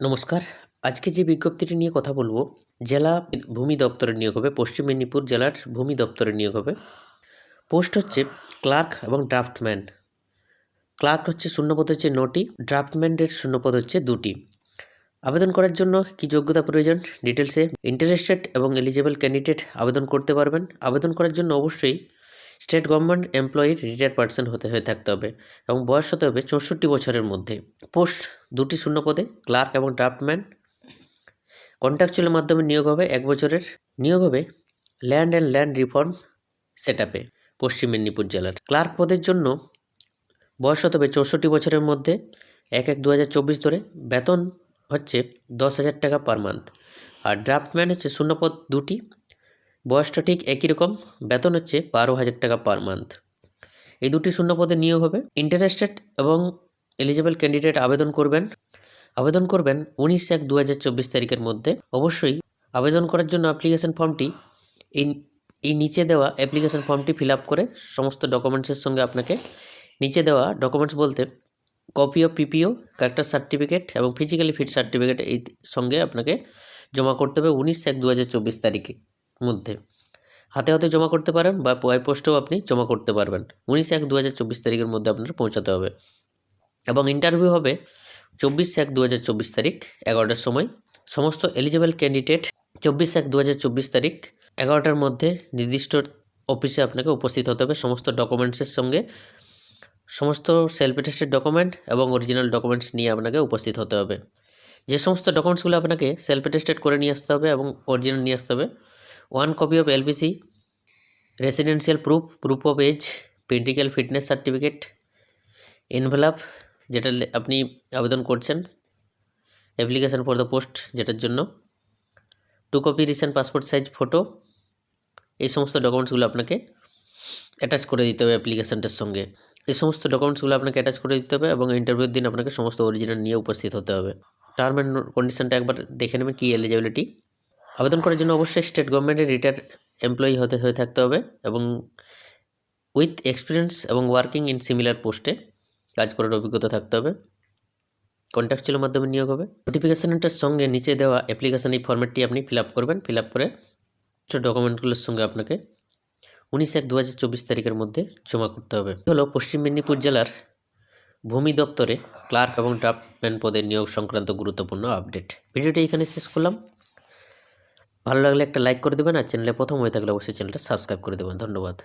নমস্কার। আজকে যে বিজ্ঞপ্তিটি নিয়ে কথা বলব, জেলা ভূমি দপ্তরের নিয়োগ হবে, পশ্চিম মেদিনীপুর জেলার ভূমি দপ্তরের নিয়োগ হবে। পোস্ট হচ্ছে ক্লার্ক এবং ড্রাফটম্যান। ক্লার্ক হচ্ছে শূন্যপদ হচ্ছে নটি ড্রাফটম্যানের শূন্যপদ হচ্ছে দুটি। আবেদন করার জন্য কি যোগ্যতা প্রয়োজন? ডিটেলসে ইন্টারেস্টেড এবং এলিজেবল ক্যান্ডিডেট আবেদন করতে পারবেন। আবেদন করার জন্য অবশ্যই স্টেট গভর্নমেন্ট এমপ্লয়ির রিটায়ার্ড পার্সন হতে, হয়ে থাকতে হবে এবং বয়স হতে হবে চৌষট্টি বছরের মধ্যে। পোস্ট দুটি শূন্য পদে ক্লার্ক এবং ড্রাফটম্যান। কন্ট্রাকচুয়ালের মাধ্যমে নিয়োগ হবে এক বছরের। নিয়োগ হবে land and land reform set আপে পশ্চিম মেদিনীপুর জেলার। ক্লার্ক পদের জন্য বয়স হতে হবে চৌষট্টি বছরের মধ্যে। এক এক দু হাজার চব্বিশ ধরে বেতন হচ্ছে দশ হাজার টাকা পার মান্থ। আর ড্রাফটম্যান হচ্ছে শূন্যপদ দুটি। বয়সটা ঠিক একই রকম। বেতন হচ্ছে বারো হাজার টাকা পার মান্থ এই দুটি শূন্য পদে নিয়োগ হবে। ইন্টারেস্টেড এবং এলিজেবল ক্যান্ডিডেট আবেদন করবেন। আবেদন করবেন উনিশ এক দু তারিখের মধ্যে। অবশ্যই আবেদন করার জন্য অ্যাপ্লিকেশন ফর্মটি এই এই নিচে দেওয়া অ্যাপ্লিকেশন ফর্মটি ফিল করে সমস্ত ডকুমেন্টসের সঙ্গে আপনাকে নিচে দেওয়া ডকুমেন্টস বলতে copy of PPO character certificate এবং ফিজিক্যালি ফিট সার্টিফিকেট এই সঙ্গে আপনাকে জমা করতে হবে উনিশ এক দু তারিখে। মধ্যে। হাতে হাতে জমা করতে পারেন বা ওয়াই পোস্টেও আপনি জমা করতে পারবেন। উনিশ এক দু তারিখের মধ্যে আপনার পৌঁছাতে হবে। এবং ইন্টারভিউ হবে চব্বিশ এক দু তারিখ এগারোটার সময়। সমস্ত এলিজেবল ক্যান্ডিডেট চব্বিশ এক দু তারিখ এগারোটার মধ্যে নির্দিষ্ট অফিসে আপনাকে উপস্থিত হতে হবে। সমস্ত ডকুমেন্টসের সঙ্গে সমস্ত সেলফ অ্যাটেস্টেড ডকুমেন্ট এবং অরিজিনাল ডকুমেন্টস নিয়ে আপনাকে উপস্থিত হতে হবে। যে সমস্ত ডকুমেন্টসগুলো আপনাকে সেলফ অ্যাটেস্টেড করে নিয়ে আসতে হবে এবং অরিজিনাল নিয়ে আসতে হবে one copy of LPC residential proof proof of age পেন্টিক্যাল fitness certificate envelope যেটা আপনি আবেদন করছেন অ্যাপ্লিকেশন ফর দ্য পোস্ট যেটার জন্য two copy recent passport size photo এই সমস্ত ডকুমেন্টসগুলো আপনাকে অ্যাটাচ করে দিতে হবে অ্যাপ্লিকেশনটার সঙ্গে। এই সমস্ত ডকুমেন্টসগুলো আপনাকে অ্যাটাচ করে দিতে হবে এবং ইন্টারভিউর দিন আপনাকে সমস্ত অরিজিনাল নিয়ে উপস্থিত হতে হবে। টার্ম অ্যান্ড কন্ডিশনটা একবার দেখে নেবেন কী এলিজিবিলিটি আবেদন করার জন্য অবশ্যই স্টেট গভর্নমেন্টের রিটায়ার এমপ্লয়ি হতে, হয়ে থাকতে হবে এবং উইথ এক্সপিরিয়েন্স এবং ওয়ার্কিং ইন সিমিলার পোস্টে কাজ করার অভিজ্ঞতা থাকতে হবে। কন্ট্যাকচুয়ালের মাধ্যমে নিয়োগ হবে। নোটিফিকেশনটার সঙ্গে নিচে দেওয়া অ্যাপ্লিকেশন এই ফর্মেটটি আপনি ফিল আপ করবেন। ফিল আপ করে ডকুমেন্টগুলোর সঙ্গে আপনাকে উনিশ এক দু তারিখের মধ্যে জমা করতে হবে। হলো পশ্চিম মেদিনীপুর জেলার ভূমি দপ্তরে ক্লার্ক এবং ড্রাফটম্যান পদের নিয়োগ সংক্রান্ত গুরুত্বপূর্ণ আপডেট ভিডিওটি এখানে শেষ করলাম। ভালো লাগলে একটা লাইক করে দেবেন আর চ্যানেলে প্রথম হয়ে থাকলে অবশ্যই চ্যানেলটা সাবস্ক্রাইব করে দেবেন। ধন্যবাদ।